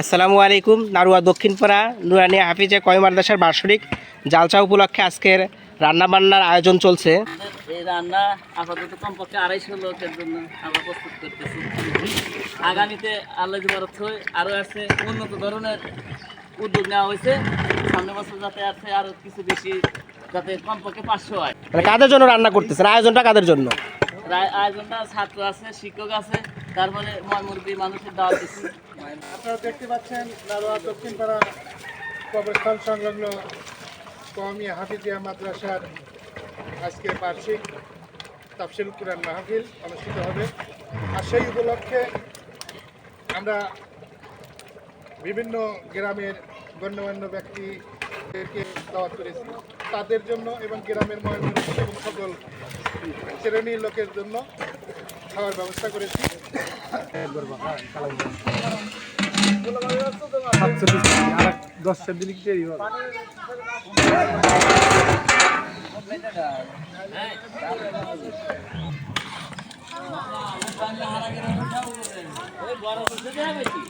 আসসালামু আলাইকুম নারুয়া দক্ষিণপাড়া নুরানি হাফিজে কয় মাদ্রাসার বার্ষিক জালচা উপলক্ষে আজকের রান্নাবান্নার আয়োজন চলছে। এই রান্না আপাতত কমপক্ষে আড়াইশো লোকের জন্য আমরা প্রস্তুত করতেছি। আগামীতে আল্লাহ ভারত আরও আছে উন্নত ধরনের উদ্যোগ নেওয়া হয়েছে। সামনে বছর যাতে আছে আরও কিছু বেশি যাতে কমপক্ষে পাঁচশো হয়। মানে কাদের জন্য রান্না করতেছেন? আয়োজনটা কাদের জন্য? আয়োজনটা ছাত্র আছে শিক্ষক আছে তারপরে ময়মুরবি মানুষের দাওয়াত দিচ্ছি আপনারা দেখতে পাচ্ছেন নারোয়া দক্ষিণপাড়া কবরস্থান সংলগ্ন কওমি হাফিজিয়া মাদ্রাসার আজকে বার্ষিক তাফসিল কুরআন মাহফিল অনুষ্ঠিত হবে। আর সেই উপলক্ষে আমরা বিভিন্ন গ্রামের গণ্যমান্য ব্যক্তিদেরকে দাওয়াত করেছি। তাদের জন্য এবং গ্রামের মহিলা এবং সকল শ্রেণির লোকের জন্য খাওয়ার ব্যবস্থা করেছি। ওই বড় করতে দেওয়া বেশি